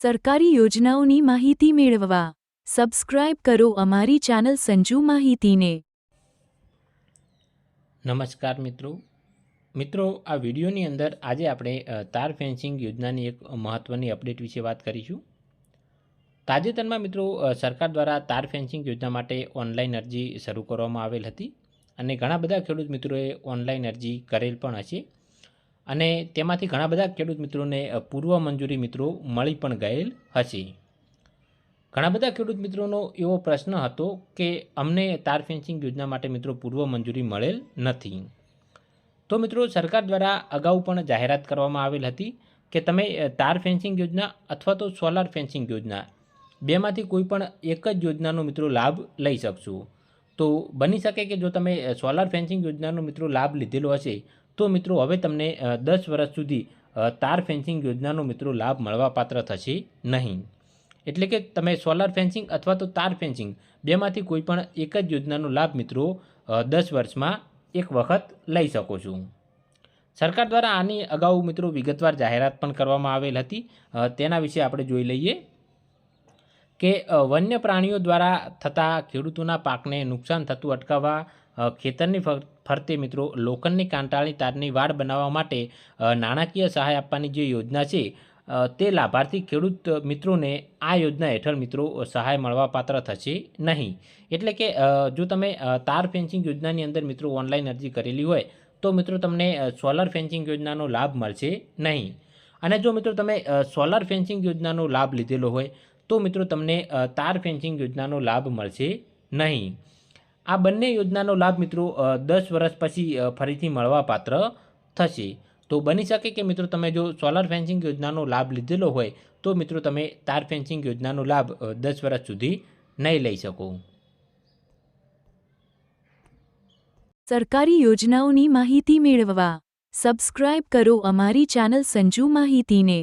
સરકારી યોજનાઓની માહિતી મેળવવા. સબસ્ક્રાઇબ કરો અમારી ચેનલ સંજુ માહિતીને. નમસ્કાર મિત્રો. મિત્રો, આ વિડીયોની અંદર આજે આપણે તાર ફેન્સિંગ યોજનાની એક મહત્ત્વની અપડેટ વિશે વાત કરીશું. તાજેતરમાં મિત્રો સરકાર દ્વારા તાર ફેન્સિંગ યોજના માટે ઓનલાઈન અરજી શરૂ કરવામાં આવેલ હતી અને ઘણા બધા ખેડૂત મિત્રોએ ઓનલાઈન અરજી કરેલ પણ હશે. અને તેમાંથી ઘણા બધા ખેડૂત મિત્રોને પૂર્વ મંજૂરી મિત્રો મળી પણ ગયેલ હશે. ઘણા બધા ખેડૂત મિત્રોનો એવો પ્રશ્ન હતો કે અમને તાર ફેન્સિંગ યોજના માટે મિત્રો પૂર્વ મંજૂરી મળેલ નથી. તો મિત્રો સરકાર દ્વારા અગાઉ પણ જાહેરાત કરવામાં આવેલ હતી કે તમે તાર ફેન્સિંગ યોજના અથવા તો સોલાર ફેન્સિંગ યોજના બેમાંથી કોઈ પણ એક જ યોજનાનો મિત્રો લાભ લઈ શકશો. તો બની શકે કે જો તમે સોલાર ફેન્સિંગ યોજનાનો મિત્રો લાભ લીધેલો હશે તો મિત્રો, હવે તમને દસ વર્ષ સુધી તાર ફેન્સિંગ યોજનાનો મિત્રો લાભ મળવાપાત્ર થશે નહીં. એટલે કે તમે સોલાર ફેન્સિંગ અથવા તો તાર ફેન્સિંગ બેમાંથી કોઈ પણ એક જ યોજનાનો લાભ મિત્રો દસ વર્ષમાં એક વખત લઈ શકો છો. સરકાર દ્વારા આની અગાઉ મિત્રો વિગતવાર જાહેરાત પણ કરવામાં આવેલ હતી. તેના વિશે આપણે જોઈ લઈએ. કે વન્ય પ્રાણીઓ દ્વારા થતા ખેડૂતોના પાકને નુકસાન થતું અટકાવવા ખેતરની ફર- ફરતે મિત્રો લોખંડની કાંટાળી તારની વાડ બનાવવા માટે નાણાકીય સહાય આપવાની જે યોજના છે તે લાભાર્થી ખેડૂત મિત્રોને આ યોજના હેઠળ મિત્રો સહાય મળવાપાત્ર થશે નહીં. એટલે કે જો તમે તાર ફેન્સિંગ યોજનાની અંદર મિત્રો ઓનલાઈન અરજી કરેલી હોય, તો મિત્રો તમને સોલર ફેન્સિંગ યોજનાનો લાભ મળશે નહીં. અને જો મિત્રો તમે સોલર ફેન્સિંગ યોજનાનો લાભ લીધેલો હોય તો મિત્રો તમને તાર ફેન્સિંગ યોજનાનો લાભ મળશે નહીં. આ બંને યોજનાનો લાભ મિત્રો દસ વર્ષ પછી ફરીથી મળવાપાત્ર થશે. તો બની શકે કે મિત્રો તમે જો સોલાર ફેન્સિંગ યોજનાનો લાભ લીધેલો હોય, તો મિત્રો તમે તાર ફેન્સિંગ યોજનાનો લાભ દસ વર્ષ સુધી નહીં લઈ શકો. સરકારી યોજનાઓની માહિતી મેળવવા, સબસ્ક્રાઇબ કરો અમારી ચેનલ સંજુ માહિતીને.